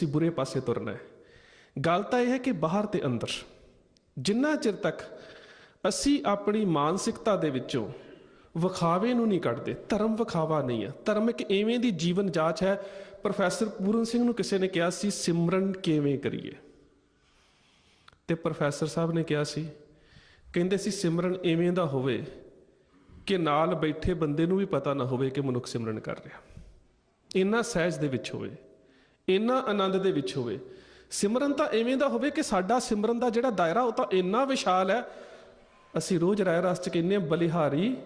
ਅਸੀਂ ਬੁਰੇ ਪਾਸੇ ਤੁਰਨਾ ਹੈ। ਗੱਲ ਤਾਂ ਇਹ ਹੈ ਕਿ ਬਾਹਰ ਤੇ ਅੰਦਰ, ਜਿੰਨਾ ਚਿਰ ਤੱਕ ਅਸੀਂ ਆਪਣੀ ਮਾਨਸਿਕਤਾ ਦੇ ਵਿੱਚੋਂ ਵਿਖਾਵੇ ਨੂੰ ਨਹੀਂ ਕੱਢਦੇ, ਧਰਮ ਵਿਖਾਵਾ ਨਹੀਂ ਹੈ। ਧਰਮ ਇੱਕ ਐਵੇਂ ਦੀ ਜੀਵਨ ਜਾਂਚ ਹੈ, ਪ੍ਰੋਫੈਸਰ ਪੂਰਨ ਸਿੰਘ ਨੂੰ ਕਿਸੇ ਨੇ ਕਿਹਾ ਸੀ, ਸਿਮਰਨ ਕਿਵੇਂ ਕਰੀਏ? ਤੇ ਪ੍ਰੋਫੈਸਰ ਸਾਹਿਬ ਨੇ ਕਿਹਾ ਸੀ, ਕਹਿੰਦੇ ਸੀ, ਸਿਮਰਨ ਐਵੇਂ ਦਾ ਹੋਵੇ ਕਿ ਨਾਲ ਬੈਠੇ ਬੰਦੇ ਨੂੰ ਵੀ ਪਤਾ ਨਾ ਹੋਵੇ ਕਿ ਮਨੁੱਖ ਸਿਮਰਨ ਕਰ ਰਿਹਾ। ਇੰਨਾ ਸਹਿਜ ਦੇ ਵਿੱਚ ਹੋਵੇ। ਇੰਨਾ ਆਨੰਦ ਦੇ ਵਿੱਚ ਹੋਵੇ। ਸਿਮਰਨ ਤਾਂ ਐਵੇਂ ਦਾ ਹੋਵੇ ਕਿ ਸਾਡਾ ਸਿਮਰਨ ਦਾ ਜਿਹੜਾ ਦਾਇਰਾ, ਉਹ ਤਾਂ ਇੰਨਾ ਵਿਸ਼ਾਲ ਹੈ। ਅਸੀਂ ਰੋਜ਼ ਰਾਇ ਰਸ ਚ ਕਹਿੰਦੇ ਹਾਂ, ਬਲਿਹਾਰੀ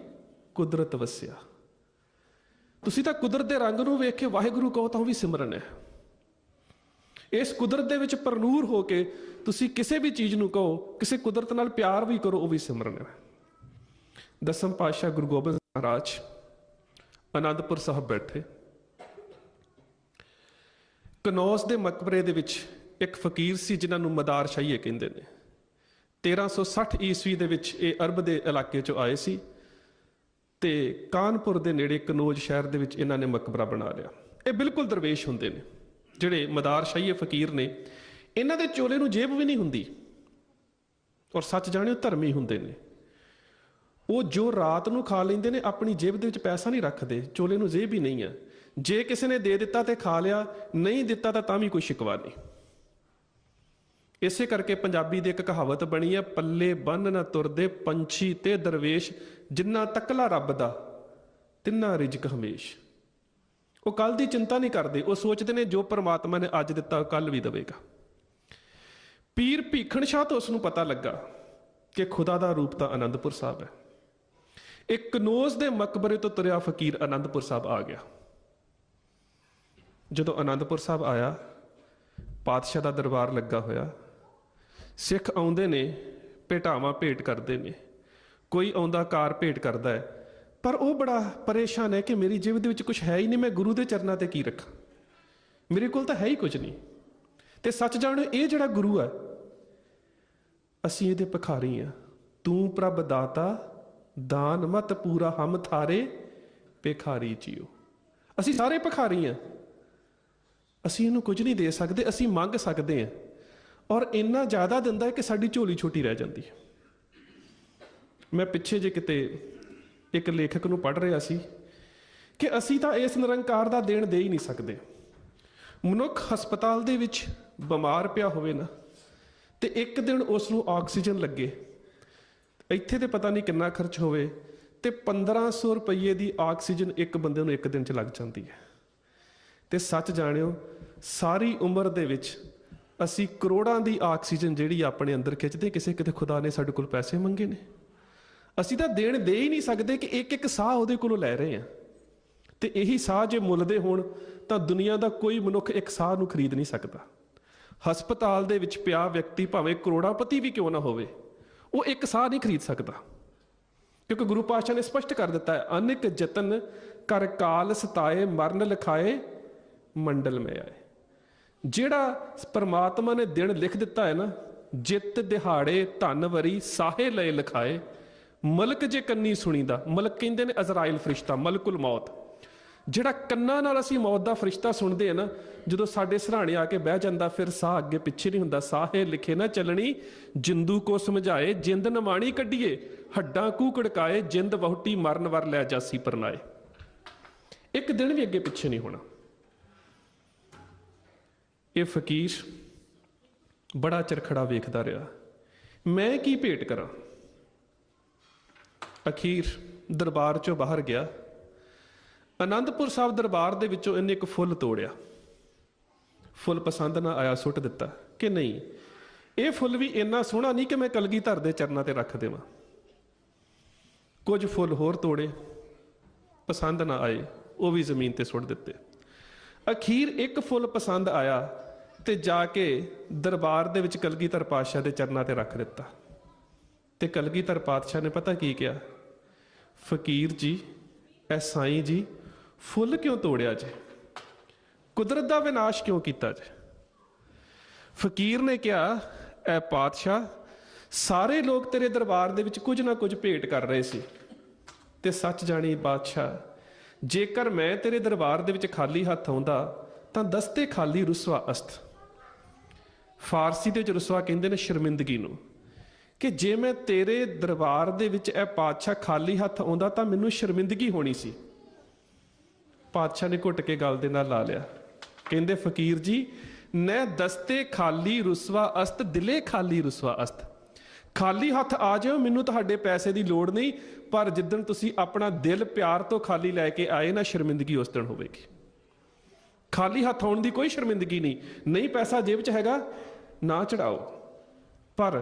ਕੁਦਰਤ ਵਸਿਆ। ਤੁਸੀਂ ਤਾਂ ਕੁਦਰਤ ਦੇ ਰੰਗ ਨੂੰ ਵੇਖ ਕੇ ਵਾਹਿਗੁਰੂ ਕਹੋ ਤਾਂ ਉਹ ਵੀ ਸਿਮਰਨ ਹੈ। ਇਸ ਕੁਦਰਤ ਦੇ ਵਿੱਚ ਪਰਨੂਰ ਹੋ ਕੇ ਤੁਸੀਂ ਕਿਸੇ ਵੀ ਚੀਜ਼ ਨੂੰ ਕਹੋ, ਕਿਸੇ ਕੁਦਰਤ ਨਾਲ ਪਿਆਰ ਵੀ ਕਰੋ, ਉਹ ਵੀ ਸਿਮਰਨ ਹੈ। ਦਸਮ ਪਾਤਸ਼ਾਹ ਗੁਰੂ ਗੋਬਿੰਦ ਮਹਾਰਾਜ ਅਨੰਦਪੁਰ ਸਾਹਿਬ ਬੈਠੇ। ਕਨੌਸ ਦੇ ਮਕਬਰੇ ਦੇ ਵਿੱਚ ਇੱਕ ਫਕੀਰ ਸੀ, ਜਿਨ੍ਹਾਂ ਨੂੰ ਮਦਾਰ ਸ਼ਾਹੀਏ ਕਹਿੰਦੇ ਨੇ। 1360 ਈਸਵੀ ਦੇ ਵਿੱਚ ਇਹ ਅਰਬ ਦੇ ਇਲਾਕੇ ਚੋਂ ਆਏ ਸੀ ਤੇ ਕਾਨਪੁਰ ਦੇ ਨੇੜੇ ਕਨੌਜ ਸ਼ਹਿਰ ਦੇ ਵਿੱਚ ਇਹਨਾਂ ਨੇ ਮਕਬਰਾ ਬਣਾ ਲਿਆ। ਇਹ ਬਿਲਕੁਲ ਦਰਵੇਸ਼ ਹੁੰਦੇ ਨੇ, ਜਿਹੜੇ ਮਦਾਰ ਸ਼ਾਹੀਏ ਫਕੀਰ ਨੇ। ਇਹਨਾਂ ਦੇ ਚੋਲੇ ਨੂੰ ਜੇਬ ਵੀ ਨਹੀਂ ਹੁੰਦੀ ਔਰ ਸੱਚ ਜਾਣਿਓ ਧਰਮੀ ਹੁੰਦੇ ਨੇ। ਉਹ ਜੋ ਰਾਤ ਨੂੰ ਖਾ ਲੈਂਦੇ ਨੇ, ਆਪਣੀ ਜੇਬ ਦੇ ਵਿੱਚ ਪੈਸਾ ਨਹੀਂ ਰੱਖਦੇ, ਚੋਲੇ ਨੂੰ ਜੇਬ ਹੀ ਨਹੀਂ ਹੈ। ਜੇ ਕਿਸੇ ਨੇ ਦੇ ਦਿੱਤਾ ਤੇ ਖਾ ਲਿਆ, ਨਹੀਂ ਦਿੱਤਾ ਤਾਂ ਤਾਂ ਵੀ ਕੋਈ ਸ਼ਿਕਵਾ ਨਹੀਂ। ਇਸੇ ਕਰਕੇ ਪੰਜਾਬੀ ਦੀ ਇੱਕ ਕਹਾਵਤ ਬਣੀ ਹੈ, ਪੱਲੇ ਬੰਨ ਨਾ ਤੁਰਦੇ ਪੰਛੀ ਤੇ ਦਰਵੇਸ਼, ਜਿੰਨਾ ਤੱਕਲਾ ਰੱਬ ਦਾ, ਤਿੰਨਾ ਰਿਜਕ ਹਮੇਸ਼। ਉਹ ਕੱਲ ਦੀ ਚਿੰਤਾ ਨਹੀਂ ਕਰਦੇ, ਉਹ ਸੋਚਦੇ ਨੇ ਜੋ ਪ੍ਰਮਾਤਮਾ ਨੇ ਅੱਜ ਦਿੱਤਾ ਕੱਲ ਵੀ ਦੇਵੇਗਾ। ਪੀਰ ਭੀਖਣ ਸ਼ਾਹ ਤੋਂ ਉਸ ਨੂੰ ਪਤਾ ਲੱਗਾ ਕਿ ਖੁਦਾ ਦਾ ਰੂਪ ਤਾਂ ਅਨੰਦਪੁਰ ਸਾਹਿਬ ਹੈ। ਇੱਕ ਕਨੋਜ਼ ਦੇ ਮਕਬਰੇ ਤੋਂ ਤੁਰਿਆ ਫਕੀਰ ਆਨੰਦਪੁਰ ਸਾਹਿਬ ਆ ਗਿਆ। ਜਦੋਂ ਆਨੰਦਪੁਰ ਸਾਹਿਬ ਆਇਆ, ਪਾਤਸ਼ਾਹ ਦਾ ਦਰਬਾਰ ਲੱਗਾ ਹੋਇਆ, ਸਿੱਖ ਆਉਂਦੇ ਨੇ, ਭੇਟਾਵਾਂ ਭੇਟ ਕਰਦੇ ਨੇ। ਕੋਈ ਆਉਂਦਾ, ਕਾਰ ਭੇਟ ਕਰਦਾ ਹੈ। ਪਰ ਉਹ ਬੜਾ ਪਰੇਸ਼ਾਨ ਹੈ ਕਿ ਮੇਰੀ ਜੇਬ ਦੇ ਵਿੱਚ ਕੁਝ ਹੈ ਹੀ ਨਹੀਂ, ਮੈਂ ਗੁਰੂ ਦੇ ਚਰਨਾਂ ਤੇ ਕੀ ਰੱਖਾਂ? ਮੇਰੇ ਕੋਲ ਤਾਂ ਹੈ ਹੀ ਕੁਝ ਨਹੀਂ। ਤੇ ਸੱਚ ਜਾਣੋ, ਇਹ ਜਿਹੜਾ ਗੁਰੂ ਹੈ, ਅਸੀਂ ਇਹਦੇ ਭਿਖਾਰੀ ਆ ਤੂੰ ਪ੍ਰਭ ਦਾਤਾ, ਦਾਨ ਮਤ ਪੂਰਾ ਹਮ ਥਾਰੇ, ਭਿਖਾਰੀ ਜੀਓ। ਅਸੀਂ ਸਾਰੇ ਭਿਖਾਰੀ ਆ ਅਸੀਂ ਇਹਨੂੰ ਕੁਝ ਨਹੀਂ ਦੇ ਸਕਦੇ, ਅਸੀਂ ਮੰਗ ਸਕਦੇ ਹਾਂ। ਔਰ ਇੰਨਾ ਜ਼ਿਆਦਾ ਦਿੰਦਾ ਹੈ ਕਿ ਸਾਡੀ ਝੋਲੀ ਛੋਟੀ ਰਹਿ ਜਾਂਦੀ ਹੈ। ਮੈਂ ਪਿੱਛੇ ਜੇ ਕਿਤੇ ਇੱਕ ਲੇਖਕ ਨੂੰ ਪੜ੍ਹ ਰਿਹਾ ਸੀ ਕਿ ਅਸੀਂ ਤਾਂ ਇਸ ਨਿਰੰਕਾਰ ਦਾ ਦੇਣ ਦੇ ਹੀ ਨਹੀਂ ਸਕਦੇ। ਮਨੁੱਖ ਹਸਪਤਾਲ ਦੇ ਵਿੱਚ ਬਿਮਾਰ ਪਿਆ ਹੋਵੇ ਨਾ, ਤੇ ਇੱਕ ਦਿਨ ਉਸ ਨੂੰ ਆਕਸੀਜਨ ਲੱਗੇ। ਇੱਥੇ ਤੇ ਪਤਾ ਨਹੀਂ ਕਿੰਨਾ ਖਰਚ ਹੋਵੇ, ਤੇ 1500 ਰੁਪਏ ਦੀ ਆਕਸੀਜਨ ਇੱਕ ਬੰਦੇ ਨੂੰ ਇੱਕ ਦਿਨ ਚ ਲੱਗ ਜਾਂਦੀ ਹੈ। ਤੇ ਸੱਚ ਜਾਣਿਓ ਸਾਰੀ ਉਮਰ ਦੇ ਵਿੱਚ ਅਸੀਂ ਕਰੋੜਾਂ ਦੀ ਆਕਸੀਜਨ ਜਿਹੜੀ ਆਪਣੇ ਅੰਦਰ ਖਿੱਚਦੇ, ਕਿਸੇ ਕਿਤੇ ਖੁਦਾ ਨੇ ਸਾਡੇ ਕੋਲ ਪੈਸੇ ਮੰਗੇ ਨੇ। ਅਸੀਂ ਤਾਂ ਦੇਣ ਦੇ ਹੀ ਨਹੀਂ ਸਕਦੇ ਕਿ ਇੱਕ ਇੱਕ ਸਾਹ ਉਹਦੇ ਕੋਲੋਂ ਲੈ ਰਹੇ ਆ ਤੇ ਇਹੀ ਸਾਹ ਜੇ ਮੁੱਲ ਦੇ ਹੋਣ, ਤਾਂ ਦੁਨੀਆ ਦਾ ਕੋਈ ਮਨੁੱਖ ਇੱਕ ਸਾਹ ਨੂੰ ਖਰੀਦ ਨਹੀਂ ਸਕਦਾ। ਹਸਪਤਾਲ ਦੇ ਵਿੱਚ ਪਿਆ ਵਿਅਕਤੀ ਭਾਵੇਂ ਕਰੋੜਾਪਤੀ ਵੀ ਕਿਉਂ ਨਾ ਹੋਵੇ, ਉਹ ਇੱਕ ਸਾਹ ਨਹੀਂ ਖਰੀਦ ਸਕਦਾ। ਕਿਉਂਕਿ ਗੁਰੂ ਪਾਤਸ਼ਾਹ ਨੇ ਸਪਸ਼ਟ ਕਰ ਦਿੱਤਾ ਹੈ, ਅਨੇਕ ਯਤਨ ਕਰ ਕਾਲ ਸਤਾਏ, ਮਰਨ ਲਿਖਾਏ, ਮੰਡਲ ਮੇ ਆਏ। ਜਿਹੜਾ ਪਰਮਾਤਮਾ ਨੇ ਦਿਨ ਲਿਖ ਦਿੱਤਾ ਹੈ ਨਾ, ਜਿੱਤ ਦਿਹਾੜੇ ਧਨ ਵਰੀ ਸਾਹੇ ਲਏ ਲਿਖਾਏ, ਮਲਕ ਜੇ ਕੰਨੀ ਸੁਣੀਦਾ, ਮਲਕ ਕਹਿੰਦੇ ਨੇ ਅਜ਼ਰਾਈਲ ਫਰਿਸ਼ਤਾ, ਮਲਕੁਲ ਮੌਤ। ਜਿਹੜਾ ਕੰਨਾਂ ਨਾਲ ਅਸੀਂ ਮੌਤ ਦਾ ਫਰਿਸ਼ਤਾ ਸੁਣਦੇ ਆ ਨਾ, ਜਦੋਂ ਸਾਡੇ ਸਰਾਣੇ ਆ ਕੇ ਬਹਿ ਜਾਂਦਾ, ਫਿਰ ਸਾਹ ਅੱਗੇ ਪਿੱਛੇ ਨਹੀਂ ਹੁੰਦਾ, ਸਾਹੇ ਲਿਖੇ ਨਾ ਚੱਲਣੀ, ਜਿੰਦੂ ਕੋ ਸਮਝਾਏ, ਜਿੰਦ ਨਮਾਣੀ ਕੱਢੀਏ, ਹੱਡਾਂ ਕੂ ਕੜਕਾਏ, ਜਿੰਦ ਵਹੁਟੀ ਮਰਨ ਵਰ ਲੈ ਜਾਸੀ ਪਰਨਾਏ। ਇੱਕ ਦਿਨ ਵੀ ਅੱਗੇ ਪਿੱਛੇ ਨਹੀਂ ਹੋਣਾ। ਇਹ ਫਕੀਰ ਬੜਾ ਚਰਖੜਾ ਵੇਖਦਾ ਰਿਹਾ। ਮੈਂ ਕੀ ਭੇਟ ਕਰਾਂ? ਅਖੀਰ ਦਰਬਾਰ ਚੋਂ ਬਾਹਰ ਗਿਆ। ਅਨੰਦਪੁਰ ਸਾਹਿਬ ਦਰਬਾਰ ਦੇ ਵਿੱਚੋਂ ਇਹਨੇ ਇੱਕ ਫੁੱਲ ਤੋੜਿਆ। ਫੁੱਲ ਪਸੰਦ ਨਾ ਆਇਆ ਸੁੱਟ ਦਿੱਤਾ ਕਿ ਨਹੀਂ? ਇਹ ਫੁੱਲ ਵੀ ਇੰਨਾ ਸੋਹਣਾ ਨਹੀਂ ਕਿ ਮੈਂ ਕਲਗੀ ਧਰ ਦੇ ਚਰਨਾਂ ਤੇ ਰੱਖ ਦੇਵਾਂ। ਕੁਝ ਫੁੱਲ ਹੋਰ ਤੋੜੇ, ਪਸੰਦ ਨਾ ਆਏ, ਉਹ ਵੀ ਜ਼ਮੀਨ ਤੇ ਸੁੱਟ ਦਿੱਤੇ। ਅਖੀਰ ਇੱਕ ਫੁੱਲ ਪਸੰਦ ਆਇਆ ਤੇ ਜਾ ਕੇ ਦਰਬਾਰ ਦੇ ਵਿੱਚ ਕਲਗੀਧਰ ਪਾਤਸ਼ਾਹ ਦੇ ਚਰਨਾਂ ਤੇ ਰੱਖ ਦਿੱਤਾ। ਤੇ ਕਲਗੀਧਰ ਪਾਤਸ਼ਾਹ ਨੇ ਪਤਾ ਕੀ ਕਿਹਾ? ਫਕੀਰ ਜੀ, ਐ ਸਾਈਂ ਜੀ, ਫੁੱਲ ਕਿਉਂ ਤੋੜਿਆ ਜੇ? ਕੁਦਰਤ ਦਾ ਵਿਨਾਸ਼ ਕਿਉਂ ਕੀਤਾ ਜੇ? ਫਕੀਰ ਨੇ ਕਿਹਾ, ਐ ਪਾਤਸ਼ਾਹ, ਸਾਰੇ ਲੋਕ ਤੇਰੇ ਦਰਬਾਰ ਦੇ ਵਿੱਚ ਕੁਝ ਨਾ ਕੁਝ ਭੇਟ ਕਰ ਰਹੇ ਸੀ। ਤੇ ਸੱਚ ਜਾਣੀ ਬਾਦਸ਼ਾਹ, ਜੇਕਰ ਮੈਂ ਤੇਰੇ ਦਰਬਾਰ ਦੇ ਵਿੱਚ ਖਾਲੀ ਹੱਥ ਆਉਂਦਾ, ਤਾਂ ਦਸਤੇ ਖਾਲੀ ਰੁਸਵਾ ਅਸਤ। ਫਾਰਸੀ ਦੇ ਵਿੱਚ ਰੁਸਵਾ ਕਹਿੰਦੇ ਨੇ ਸ਼ਰਮਿੰਦਗੀ ਨੂੰ, ਕਿ ਜੇ ਮੈਂ ਤੇਰੇ ਦਰਬਾਰ ਦੇ ਵਿੱਚ ਇਹ ਪਾਤਸ਼ਾਹ ਖਾਲੀ ਹੱਥ ਆਉਂਦਾ ਤਾਂ ਮੈਨੂੰ ਸ਼ਰਮਿੰਦਗੀ ਹੋਣੀ ਸੀ। ਪਾਤਸ਼ਾਹ ਨੇ ਘੁੱਟ ਕੇ ਗੱਲ ਦੇ ਨਾਲ ਲਾ ਲਿਆ। ਕਹਿੰਦੇ, ਫਕੀਰ ਜੀ ਨੈ ਦਸਤੇ ਖਾਲੀ ਰੁਸਵਾ ਅਸਤ, ਦਿਲੇ ਖਾਲੀ ਰੁਸਵਾ ਅਸਤ। ਖਾਲੀ ਹੱਥ ਆ ਜਾਓ ਮੈਨੂੰ ਤੁਹਾਡੇ ਪੈਸੇ ਦੀ ਲੋੜ ਨਹੀਂ, ਪਰ ਜਿੱਦਣ ਤੁਸੀਂ ਆਪਣਾ ਦਿਲ ਪਿਆਰ ਤੋਂ ਖਾਲੀ ਲੈ ਕੇ ਆਏ, ਨਾ ਸ਼ਰਮਿੰਦਗੀ ਉਸ ਦਿਨ ਹੋਵੇਗੀ। ਖਾਲੀ ਹੱਥ ਆਉਣ ਦੀ ਕੋਈ ਸ਼ਰਮਿੰਦਗੀ ਨਹੀਂ ਨਹੀਂ ਪੈਸਾ ਜੇਬ 'ਚ ਹੈਗਾ, ਨਾ ਚੜਾਓ। ਪਰ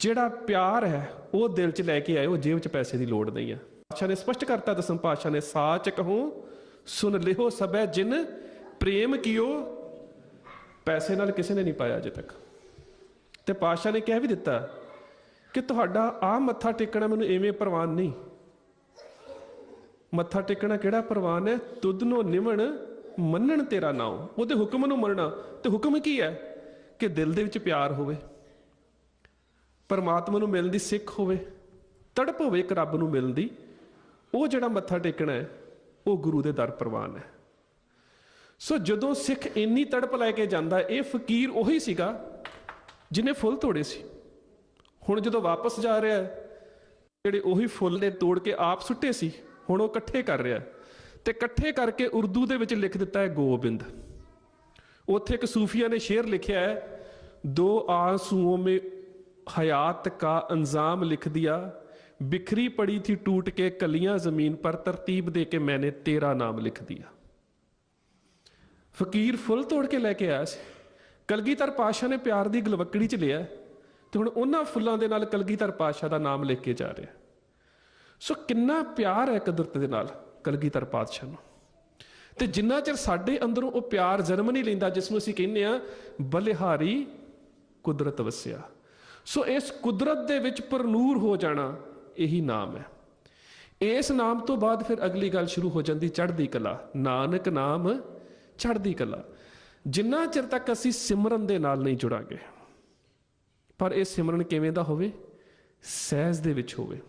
ਜਿਹੜਾ ਪਿਆਰ ਹੈ, ਉਹ ਦਿਲ 'ਚ ਲੈ ਕੇ ਆਇਓ, ਜੇਬ 'ਚ ਪੈਸੇ ਦੀ ਲੋੜ ਨਹੀਂ ਹੈ ਪਾਤਸ਼ਾਹ ਨੇ ਸਪਸ਼ਟ ਕਰਤਾ ਦਸਮ ਪਾਤਸ਼ਾਹ ਨੇ, ਸਾਚ ਕਹੂੰ, ਸੁਨ ਲਿਓ ਸਭੈ ਜਿਨ, ਪ੍ਰੇਮ ਕੀਓ, ਪੈਸੇ ਨਾਲ ਕਿਸੇ ਨੇ ਨਹੀਂ ਪਾਇਆ ਅਜੇ ਤੱਕ। ਤੇ ਪਾਤਸ਼ਾਹ ਨੇ ਕਹਿ ਵੀ ਦਿੱਤਾ ਕਿ ਤੁਹਾਡਾ ਆ ਮੱਥਾ ਟੇਕਣਾ ਮੈਨੂੰ ਐਵੇਂ ਪ੍ਰਵਾਨ ਨਹੀਂ। ਮੱਥਾ ਟੇਕਣਾ ਕਿਹੜਾ ਪ੍ਰਵਾਨ ਹੈ? ਤੁਧ ਨੂੰ ਨਿਮਣ ਮੰਨਣ ਤੇਰਾ ਨਾਮ ਉਹਦੇ ਹੁਕਮ ਨੂੰ ਮੰਨਣਾ, ਤੇ ਹੁਕਮ ਕੀ ਹੈ? ਕਿ ਦਿਲ ਦੇ ਵਿੱਚ ਪਿਆਰ ਹੋਵੇ, ਪਰਮਾਤਮਾ ਨੂੰ ਮਿਲਣ ਦੀ ਸਿੱਖ ਹੋਵੇ, ਤੜਪ ਹੋਵੇ ਇੱਕ ਰੱਬ ਨੂੰ ਮਿਲਣ ਦੀ, ਉਹ ਜਿਹੜਾ ਮੱਥਾ ਟੇਕਣਾ ਹੈ, ਉਹ ਗੁਰੂ ਦੇ ਦਰ ਪ੍ਰਵਾਨ ਹੈ। ਸੋ ਜਦੋਂ ਸਿੱਖ ਇੰਨੀ ਤੜਪ ਲੈ ਕੇ ਜਾਂਦਾ, ਇਹ ਫਕੀਰ ਉਹੀ ਸੀਗਾ ਜਿਹਨੇ ਫੁੱਲ ਤੋੜੇ ਸੀ। ਹੁਣ ਜਦੋਂ ਵਾਪਸ ਜਾ ਰਿਹਾ ਹੈ, ਜਿਹੜੇ ਉਹੀ ਫੁੱਲ ਨੇ ਤੋੜ ਕੇ ਆਪ ਸੁੱਟੇ ਸੀ, ਹੁਣ ਉਹ ਇਕੱਠੇ ਕਰ ਰਿਹਾ ਹੈ। ਤੇ ਇਕੱਠੇ ਕਰਕੇ ਉਰਦੂ ਦੇ ਵਿੱਚ ਲਿਖ ਦਿੱਤਾ ਹੈ ਗੋਬਿੰਦ। ਉੱਥੇ ਇੱਕ ਸੂਫੀਆ ਨੇ ਸ਼ੇਰ ਲਿਖਿਆ ਹੈ, ਦੋ ਆਂਸੂਓਂ ਮੇ ਹਯਾਤ ਕਾ ਅੰਜ਼ਾਮ ਲਿਖ ਦਿਆ, ਬਿਖਰੀ ਪੜੀ ਥੀ ਟੂਟ ਕੇ ਕਲੀਆਂ ਜ਼ਮੀਨ ਪਰ ਤਰਤੀਬ ਦੇ ਕੇ ਮੈਨੇ ਤੇਰਾ ਨਾਮ ਲਿਖ ਦਿਆ। ਫਕੀਰ ਫੁੱਲ ਤੋੜ ਕੇ ਲੈ ਕੇ ਆਇਆ ਸੀ। ਕਲਗੀਧਰ ਪਾਸ਼ਾ ਨੇ ਪਿਆਰ ਦੀ ਗਲਵਕੜੀ ਚ ਲਿਆ ਤੇ ਹੁਣ ਉਹਨਾਂ ਫੁੱਲਾਂ ਦੇ ਨਾਲ ਕਲਗੀਧਰ ਪਾਸ਼ਾ ਦਾ ਨਾਮ ਲਿਖ ਕੇ ਜਾ ਰਿਹਾ ਸੋ ਕਿੰਨਾ ਪਿਆਰ ਹੈ ਕੁਦਰਤ ਦੇ ਨਾਲ। ਕਲਗੀਧਰ ਪਾਤਸ਼ਾਹ ਨੂੰ। ਤੇ ਜਿੰਨਾ ਚਿਰ ਸਾਡੇ ਅੰਦਰੋਂ ਉਹ ਪਿਆਰ, ਜਨਮ ਨਹੀਂ ਲੈਂਦਾ, ਜਿਸ ਨੂੰ ਅਸੀਂ ਕਹਿੰਦੇ ਆ ਬਲਿਹਾਰੀ ਕੁਦਰਤ ਵਸਿਆ। ਸੋ ਇਸ ਕੁਦਰਤ ਦੇ ਵਿੱਚ ਪਰਨੂਰ ਹੋ ਜਾਣਾ ਇਹੀ ਨਾਮ ਹੈ। ਇਸ ਨਾਮ ਤੋਂ ਬਾਅਦ ਫਿਰ ਅਗਲੀ ਗੱਲ ਸ਼ੁਰੂ ਹੋ ਜਾਂਦੀ, ਚੜ੍ਹਦੀ ਕਲਾ। ਨਾਨਕ ਨਾਮ, ਚੜ੍ਹਦੀ ਕਲਾ। ਜਿੰਨਾ ਚਿਰ ਤੱਕ ਅਸੀਂ ਸਿਮਰਨ ਦੇ ਨਾਲ ਨਹੀਂ ਜੁੜਾਂਗੇ, ਪਰ ਇਹ ਸਿਮਰਨ ਕਿਵੇਂ ਦਾ ਹੋਵੇ? ਸਹਿਜ ਦੇ ਵਿੱਚ ਹੋਵੇ।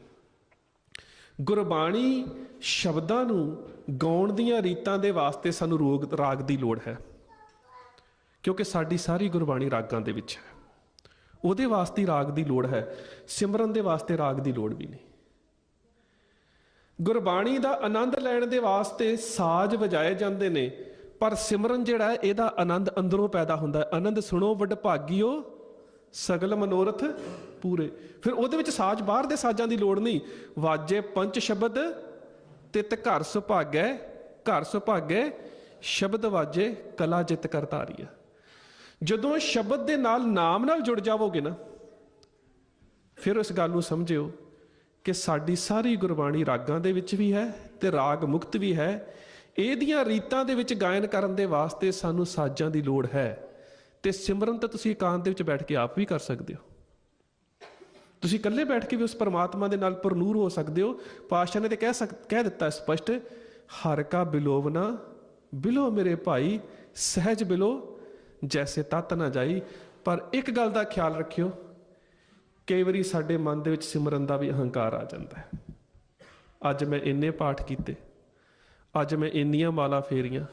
ਗੁਰਬਾਣੀ ਸ਼ਬਦਾਂ ਨੂੰ ਗਾਉਣ ਦੀਆਂ ਰੀਤਾਂ ਦੇ ਵਾਸਤੇ ਸਾਨੂੰ ਰੋਗ, ਰਾਗ ਦੀ ਲੋੜ ਹੈ। ਕਿਉਂਕਿ ਸਾਡੀ ਸਾਰੀ ਗੁਰਬਾਣੀ ਰਾਗਾਂ ਦੇ ਵਿੱਚ ਹੈ। ਉਹਦੇ ਵਾਸਤੇ ਰਾਗ ਦੀ ਲੋੜ ਹੈ, ਸਿਮਰਨ ਦੇ ਵਾਸਤੇ ਰਾਗ ਦੀ ਲੋੜ ਵੀ ਨਹੀਂ। ਗੁਰਬਾਣੀ ਦਾ ਆਨੰਦ ਲੈਣ ਦੇ ਵਾਸਤੇ ਸਾਜ਼ ਵਜਾਏ ਜਾਂਦੇ ਨੇ, ਪਰ ਸਿਮਰਨ ਜਿਹੜਾ ਇਹਦਾ ਆਨੰਦ ਅੰਦਰੋਂ ਪੈਦਾ ਹੁੰਦਾ ਹੈ। ਆਨੰਦ ਸੁਣੋ ਵਡਭਾਗਿਓ ਸਗਲ ਮਨੋਰਥ ਪੂਰੇ। ਫਿਰ ਉਹਦੇ ਵਿੱਚ ਸਾਜ਼ ਬਾਹਰ ਦੇ ਸਾਜ਼ਾਂ ਦੀ ਲੋੜ ਨਹੀਂ। ਵਾਜੇ ਪੰਜ ਸ਼ਬਦ, ਤਿਤ ਘਰ ਸੁਭਾਗੈ ਘਰ ਸੁਭਾਗੈ, ਸ਼ਬਦ ਵਾਜੇ ਕਲਾ ਜਿਤ ਕਰਤਾਰੀਆ ਜਦੋਂ ਸ਼ਬਦ ਦੇ ਨਾਲ ਨਾਮ ਨਾਲ ਜੁੜ ਜਾਵੋਗੇ ਨਾ, ਫਿਰ ਉਸ ਗੱਲ ਨੂੰ ਸਮਝਿਓ ਕਿ ਸਾਡੀ ਸਾਰੀ ਗੁਰਬਾਣੀ ਰਾਗਾਂ ਦੇ ਵਿੱਚ ਵੀ ਹੈ ਤੇ ਰਾਗ ਮੁਕਤ ਵੀ ਹੈ। ਇਹਦੀਆਂ ਰੀਤਾਂ ਦੇ ਵਿੱਚ ਗਾਇਨ ਕਰਨ ਦੇ ਵਾਸਤੇ ਸਾਨੂੰ ਸਾਜ਼ਾਂ ਦੀ ਲੋੜ ਹੈ। ਤੇ ਸਿਮਰਨ ਤਾਂ ਤੁਸੀਂ ਇਕਾਂਤ ਦੇ ਵਿੱਚ ਬੈਠ ਕੇ ਆਪ ਵੀ ਕਰ ਸਕਦੇ ਹੋ। ਤੁਸੀਂ ਇਕੱਲੇ ਬੈਠ ਕੇ ਵੀ ਉਸ ਪਰਮਾਤਮਾ ਦੇ ਨਾਲ ਪਰਨੂਰ ਹੋ ਸਕਦੇ ਹੋ। ਪਾਸ਼ਾ ਨੇ ਤੇ ਕਹਿ ਸਕ, ਕਹਿ ਦਿੱਤਾ ਸਪਸ਼ਟ, ਹਰ ਕਾ ਬਿਲੋਵਨਾ ਬਿਲੋ ਮੇਰੇ ਭਾਈ, ਸਹਿਜ ਬਿਲੋ, ਜੈਸੇ ਤਤ ਨਾ ਜਾਈ। ਪਰ ਇੱਕ ਗੱਲ ਦਾ ਖਿਆਲ ਰੱਖਿਓ, ਕਈ ਵਾਰੀ ਸਾਡੇ ਮਨ ਦੇ ਵਿੱਚ ਸਿਮਰਨ ਦਾ ਵੀ ਅਹੰਕਾਰ ਆ ਜਾਂਦਾ ਹੈ। ਅੱਜ ਮੈਂ ਇੰਨੇ ਪਾਠ ਕੀਤੇ, ਅੱਜ ਮੈਂ ਇੰਨੀਆਂ ਮਾਲਾ ਫੇਰੀਆਂ,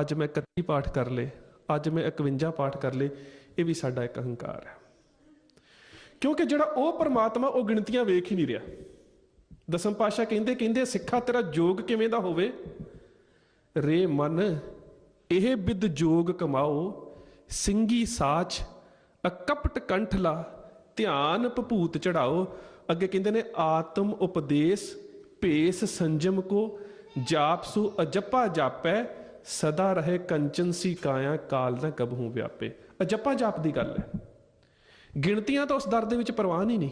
ਅੱਜ ਮੈਂ 31 ਪਾਠ ਕਰ ਲਏ। ਅੱਜ ਮੈਂ 51 ਪਾਠ ਕਰ ਲਏ, ਇਹ ਵੀ ਸਾਡਾ ਇੱਕ ਅਹੰਕਾਰ ਹੈ। ਕਿਉਂਕਿ ਜਿਹੜਾ ਉਹ ਪਰਮਾਤਮਾ, ਉਹ ਗਿਣਤੀਆਂ ਵੇਖ ਹੀ ਨਹੀਂ ਰਿਹਾ। ਦਸਮ ਪਾਸ਼ਾ ਕਹਿੰਦੇ ਕਹਿੰਦੇ ਸਿੱਖਾ ਤੇਰਾ ਜੋਗ ਕਿਵੇਂ ਦਾ ਹੋਵੇ? ਰੇ ਮਨ, ਇਹ ਬਿਦ ਜੋਗ ਕਮਾਓ ਸਿੰਘੀ ਸਾਚ, ਅਕਪਟ ਕੰਠਲਾ, ਧਿਆਨ ਭਪੂਤ ਚੜਾਓ। ਅੱਗੇ ਕਹਿੰਦੇ ਨੇ, ਆਤਮ ਉਪਦੇਸ਼, ਭੇਸ ਸੰਜਮ ਕੋ ਜਾਪ ਸੋ ਅਜਪਾ ਜਾਪੈ ਸਦਾ ਰਹੇ ਕੰਚਨ ਸੀ ਕਾਇਆ, ਕਾਲ ਨਾ ਕਬਹੂ ਵਿਆਪੇ। ਅਜੱਪਾ ਜਾਪ ਦੀ ਗੱਲ ਹੈ। ਗਿਣਤੀਆਂ ਤਾਂ ਉਸ ਦਰ ਦੇ ਵਿੱਚ ਪ੍ਰਵਾਨ ਹੀ ਨਹੀਂ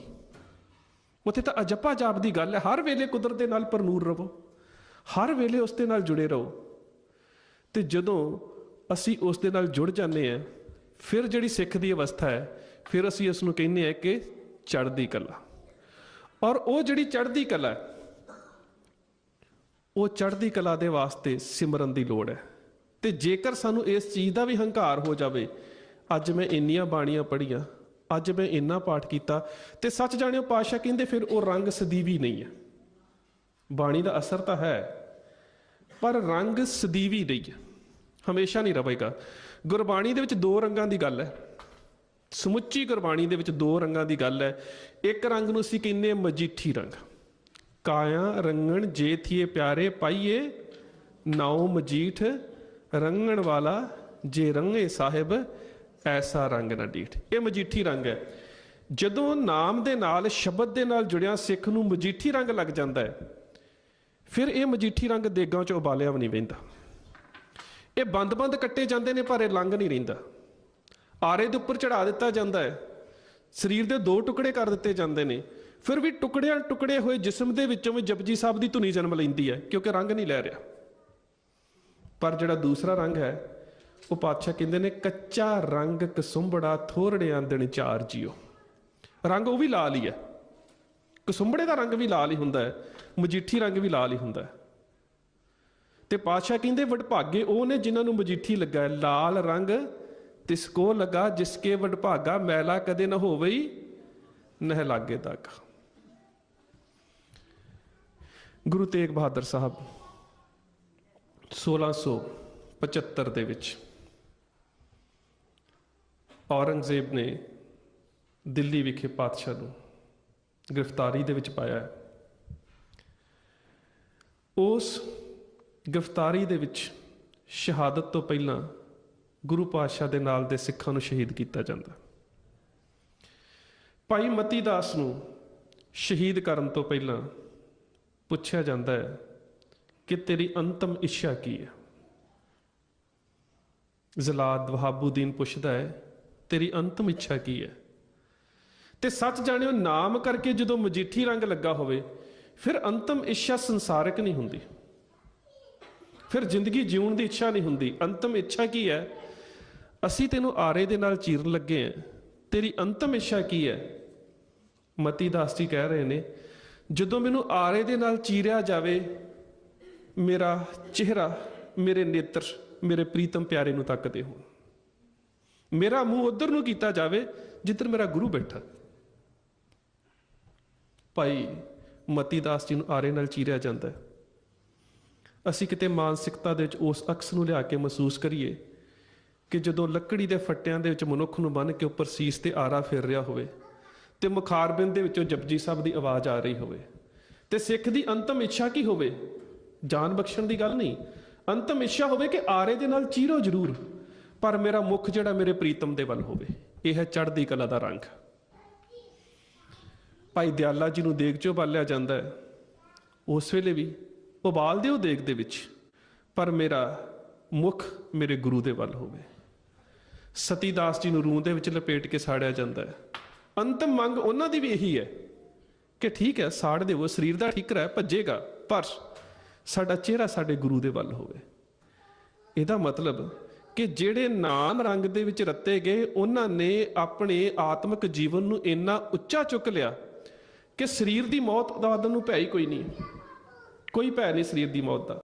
ਉੱਥੇ ਤਾਂ ਅਜੱਪਾ ਜਾਪ ਦੀ ਗੱਲ ਹੈ। ਹਰ ਵੇਲੇ ਕੁਦਰਤ ਦੇ ਨਾਲ ਪਰਨੂਰ ਰਹੋ। ਹਰ ਵੇਲੇ ਉਸ ਦੇ ਨਾਲ ਜੁੜੇ ਰਹੋ। ਤੇ ਜਦੋਂ ਅਸੀਂ ਉਸ ਦੇ ਨਾਲ ਜੁੜ ਜਾਂਦੇ ਆ ਫਿਰ ਜਿਹੜੀ ਸਿੱਖ ਦੀ ਅਵਸਥਾ ਹੈ, ਫਿਰ ਅਸੀਂ ਇਸ ਨੂੰ ਕਹਿੰਦੇ ਆ ਕਿ ਚੜ੍ਹਦੀ ਕਲਾ। ਔਰ ਉਹ ਜਿਹੜੀ ਚੜ੍ਹਦੀ ਕਲਾ ਹੈ ਉਹ ਚੜ੍ਹਦੀ ਕਲਾ ਦੇ ਵਾਸਤੇ ਸਿਮਰਨ ਦੀ ਲੋੜ ਹੈ। ਤੇ ਜੇਕਰ ਸਾਨੂੰ ਇਸ ਚੀਜ਼ ਦਾ ਵੀ ਹੰਕਾਰ ਹੋ ਜਾਵੇ, ਅੱਜ ਮੈਂ ਇੰਨੀਆਂ ਬਾਣੀਆਂ ਪੜ੍ਹੀਆਂ, ਅੱਜ ਮੈਂ ਇੰਨਾ ਪਾਠ ਕੀਤਾ, ਤੇ ਸੱਚ ਜਾਣਿਓ ਪਾਸ਼ਾ ਕਹਿੰਦੇ ਫਿਰ ਉਹ ਰੰਗ ਸਦੀਵੀ ਨਹੀਂ ਹੈ। ਬਾਣੀ ਦਾ ਅਸਰ ਤਾਂ ਹੈ, ਪਰ ਰੰਗ ਸਦੀਵੀ ਨਹੀਂ ਹੈ। ਹਮੇਸ਼ਾ ਨਹੀਂ ਰਹੇਗਾ ਗੁਰਬਾਣੀ ਦੇ ਵਿੱਚ ਦੋ ਰੰਗਾਂ ਦੀ ਗੱਲ ਹੈ। ਸਮੁੱਚੀ ਗੁਰਬਾਣੀ ਦੇ ਵਿੱਚ ਦੋ ਰੰਗਾਂ ਦੀ ਗੱਲ ਹੈ। ਇੱਕ ਰੰਗ ਨੂੰ ਅਸੀਂ ਕਹਿੰਦੇ ਮਜੀਠੀ ਰੰਗ। ਕਾਇਆ ਰੰਗਣ ਜੇ ਥੀਏ ਪਿਆਰੇ ਪਾਈਏ, ਨਾਉ ਮਜੀਠ ਰੰਗਣ ਵਾਲਾ ਜੇ ਰੰਗੇ ਸਾਹਿਬ, ਐਸਾ ਰੰਗ ਨਾ ਡੀਠ। ਇਹ ਮਜੀਠੀ ਰੰਗ ਹੈ। ਜਦੋਂ ਨਾਮ ਦੇ ਨਾਲ, ਸ਼ਬਦ ਦੇ ਨਾਲ ਜੁੜਿਆ ਸਿੱਖ ਨੂੰ ਮਜੀਠੀ ਰੰਗ ਲੱਗ ਜਾਂਦਾ ਹੈ, ਫਿਰ ਇਹ ਮਜੀਠੀ ਰੰਗ ਦੇਗਾਂ ਚ ਉਬਾਲਿਆ ਵੀ ਨਹੀਂ ਵਹਿੰਦਾ। ਇਹ ਬੰਦ-ਬੰਦ ਕੱਟੇ ਜਾਂਦੇ ਨੇ, ਪਰ ਇਹ ਲੰਘ ਨਹੀਂ ਰਹਿੰਦਾ। ਆਰੇ ਦੇ ਉੱਪਰ ਚੜਾ ਦਿੱਤਾ ਜਾਂਦਾ ਹੈ। ਸਰੀਰ ਦੇ ਦੋ ਟੁਕੜੇ ਕਰ ਦਿੱਤੇ ਜਾਂਦੇ ਨੇ। ਫਿਰ ਵੀ ਟੁਕੜਿਆਂ ਟੁਕੜੇ ਹੋਏ ਜਿਸਮ ਦੇ ਵਿੱਚੋਂ ਵੀ ਜਪਜੀ ਸਾਹਿਬ ਦੀ ਧੁਨੀ ਜਨਮ ਲੈਂਦੀ ਹੈ, ਕਿਉਂਕਿ ਰੰਗ ਨਹੀਂ ਲੈ ਰਿਹਾ। ਪਰ ਜਿਹੜਾ ਦੂਸਰਾ ਰੰਗ ਹੈ, ਉਹ ਪਾਤਸ਼ਾਹ ਕਹਿੰਦੇ ਨੇ, ਕੱਚਾ ਰੰਗ ਕਸੁੰਬੜਾ ਥੋੜਿਆਂ ਦਿਨ ਚਾਰ ਜੀਓ। ਰੰਗ ਉਹ ਵੀ ਲਾਲ ਹੀ ਹੈ। ਕਸੁੰਬੜੇ ਦਾ ਰੰਗ ਵੀ ਲਾਲ ਹੀ ਹੁੰਦਾ ਹੈ, ਮਜੀਠੀ ਰੰਗ ਵੀ ਲਾਲ ਹੀ ਹੁੰਦਾ ਹੈ। ਤੇ ਪਾਤਸ਼ਾਹ ਕਹਿੰਦੇ, ਵਡਭਾਗੇ ਉਹ ਨੇ ਜਿਨ੍ਹਾਂ ਨੂੰ ਮਜੀਠੀ ਲੱਗਾ ਲਾਲ ਰੰਗ ਤਿਸ ਕੋ ਲਗਾ ਜਿਸਕੇ ਵਡਭਾਗਾ ਮੈਲਾ ਕਦੇ ਨਾ ਹੋਵਈ, ਨਹਿ ਲਾਗੇ ਤੱਕ। ਗੁਰੂ ਤੇਗ ਬਹਾਦਰ ਸਾਹਿਬ 1675 ਦੇ ਵਿੱਚ ਔਰੰਗਜ਼ੇਬ ਨੇ ਦਿੱਲੀ ਵਿਖੇ ਪਾਤਸ਼ਾਹ ਨੂੰ ਗ੍ਰਿਫਤਾਰੀ ਦੇ ਵਿੱਚ ਪਾਇਆ ਹੈ। ਉਸ ਗ੍ਰਿਫਤਾਰੀ ਦੇ ਵਿੱਚ ਸ਼ਹਾਦਤ ਤੋਂ ਪਹਿਲਾਂ ਗੁਰੂ ਪਾਤਸ਼ਾਹ ਦੇ ਨਾਲ ਦੇ ਸਿੱਖਾਂ ਨੂੰ ਸ਼ਹੀਦ ਕੀਤਾ ਜਾਂਦਾ ਭਾਈ ਮਤੀ ਦਾਸ ਨੂੰ ਸ਼ਹੀਦ ਕਰਨ ਤੋਂ ਪਹਿਲਾਂ ਪੁੱਛਿਆ ਜਾਂਦਾ ਹੈ ਕਿ ਤੇਰੀ ਅੰਤਮ ਇੱਛਾ ਕੀ ਹੈ? ਜ਼ਲਾਦ ਵਹਾਬੂਦੀਨ ਪੁੱਛਦਾ ਹੈ, ਤੇਰੀ ਅੰਤਮ ਇੱਛਾ ਕੀ ਹੈ? ਤੇ ਸੱਚ ਜਾਣਿਓ, ਨਾਮ ਕਰਕੇ ਜਦੋਂ ਮਜੀਠੀ ਰੰਗ ਲੱਗਾ ਹੋਵੇ, ਫਿਰ ਅੰਤਮ ਇੱਛਾ ਸੰਸਾਰਿਕ ਨਹੀਂ ਹੁੰਦੀ। ਫਿਰ ਜ਼ਿੰਦਗੀ ਜਿਉਣ ਦੀ ਇੱਛਾ ਨਹੀਂ ਹੁੰਦੀ। ਅੰਤਮ ਇੱਛਾ ਕੀ ਹੈ? ਅਸੀਂ ਤੈਨੂੰ ਆਰੇ ਦੇ ਨਾਲ ਚੀਰਨ ਲੱਗੇ ਆ ਤੇਰੀ ਅੰਤਮ ਇੱਛਾ ਕੀ ਹੈ? ਮਤੀ ਦਾਸ ਜੀ ਕਹਿ ਰਹੇ ਨੇ ਜਦੋਂ ਮੈਨੂੰ ਆਰੇ ਦੇ ਨਾਲ ਚੀਰਿਆ ਜਾਵੇ, ਮੇਰਾ ਚਿਹਰਾ ਮੇਰੇ ਨੇਤਰ, ਮੇਰੇ ਪ੍ਰੀਤਮ ਪਿਆਰੇ ਨੂੰ ਤੱਕਦੇ ਹੋਣ। ਮੇਰਾ ਮੂੰਹ ਉਧਰ ਨੂੰ ਕੀਤਾ ਜਾਵੇ, ਜਿੱਧਰ ਮੇਰਾ ਗੁਰੂ ਬੈਠਾ। ਭਾਈ, ਮਤੀ ਦਾਸ ਜੀ ਨੂੰ ਆਰੇ ਨਾਲ ਚੀਰਿਆ ਜਾਂਦਾ ਹੈ। ਅਸੀਂ ਕਿਤੇ ਮਾਨਸਿਕਤਾ ਦੇ ਵਿੱਚ ਉਸ ਅਕਸ ਨੂੰ ਲਿਆ ਕੇ ਮਹਿਸੂਸ ਕਰੀਏ ਕਿ ਜਦੋਂ ਲੱਕੜੀ ਦੇ ਫੱਟਿਆਂ ਦੇ ਵਿੱਚ ਮਨੁੱਖ ਨੂੰ ਬੰਨ ਕੇ ਉੱਪਰ ਸੀਸ ਤੇ ਆਰਾ ਫਿਰ ਰਿਹਾ ਹੋਵੇ ਤੇ ਮੁਖਾਰਬਿੰਦ ਦੇ ਵਿੱਚੋਂ ਜਪਜੀ ਸਾਹਿਬ ਦੀ ਆਵਾਜ਼ ਆ ਰਹੀ ਹੋਵੇ। ਤੇ ਸਿੱਖ ਦੀ ਅੰਤਮ ਇੱਛਾ ਕੀ ਹੋਵੇ? ਜਾਨ ਬਖਸ਼ਣ ਦੀ ਗੱਲ ਨਹੀਂ। ਅੰਤਮ ਇੱਛਾ ਹੋਵੇ ਕਿ ਆਰੇ ਦੇ ਨਾਲ ਚੀਰੋ ਜ਼ਰੂਰ। ਪਰ ਮੇਰਾ ਮੁਖ ਜਿਹੜਾ ਮੇਰੇ ਪ੍ਰੀਤਮ ਦੇ ਵੱਲ ਹੋਵੇ, ਇਹ ਹੈ ਚੜ੍ਹਦੀ ਕਲਾ ਦਾ ਰੰਗ। ਭਾਈ ਦਿਆਲਾ ਜੀ ਨੂੰ ਦੇਗ ਚੋਂ ਬਾਲਿਆ ਜਾਂਦਾ ਹੈ। ਉਸ ਵੇਲੇ ਵੀ ਉਬਾਲ ਦਿਓ ਦੇਗ ਦੇ ਵਿੱਚ। ਪਰ ਮੇਰਾ ਮੁਖ ਮੇਰੇ ਗੁਰੂ ਦੇ ਵੱਲ ਹੋਵੇ। ਸਤੀ ਦਾਸ ਜੀ ਨੂੰ ਰੂਹ ਦੇ ਵਿੱਚ ਲਪੇਟ ਕੇ ਸਾੜਿਆ ਜਾਂਦਾ ਹੈ। ਅੰਤਮ ਮੰਗ ਉਹਨਾਂ ਦੀ ਵੀ ਇਹੀ ਹੈ ਕਿ ਠੀਕ ਹੈ, ਸਾੜ ਦੇਵੋ ਸਰੀਰ ਦਾ ਠੀਕਰਾ ਭੱਜੇਗਾ, ਪਰ ਸਾਡਾ ਚਿਹਰਾ ਸਾਡੇ ਗੁਰੂ ਦੇ ਵੱਲ ਹੋਵੇ। ਇਹਦਾ ਮਤਲਬ ਕਿ ਜਿਹੜੇ ਨਾਮ ਰੰਗ ਦੇ ਵਿੱਚ ਰੱਤੇ ਗਏ, ਉਹਨਾਂ ਨੇ ਆਪਣੇ ਆਤਮਿਕ ਜੀਵਨ ਨੂੰ ਇੰਨਾ ਉੱਚਾ ਚੁੱਕ ਲਿਆ ਕਿ ਸਰੀਰ ਦੀ ਮੌਤ ਦਾ ਨੂੰ ਭੈ ਹੀ ਕੋਈ ਨਹੀਂ। ਕੋਈ ਭੈ ਨਹੀਂ ਸਰੀਰ ਦੀ ਮੌਤ ਦਾ।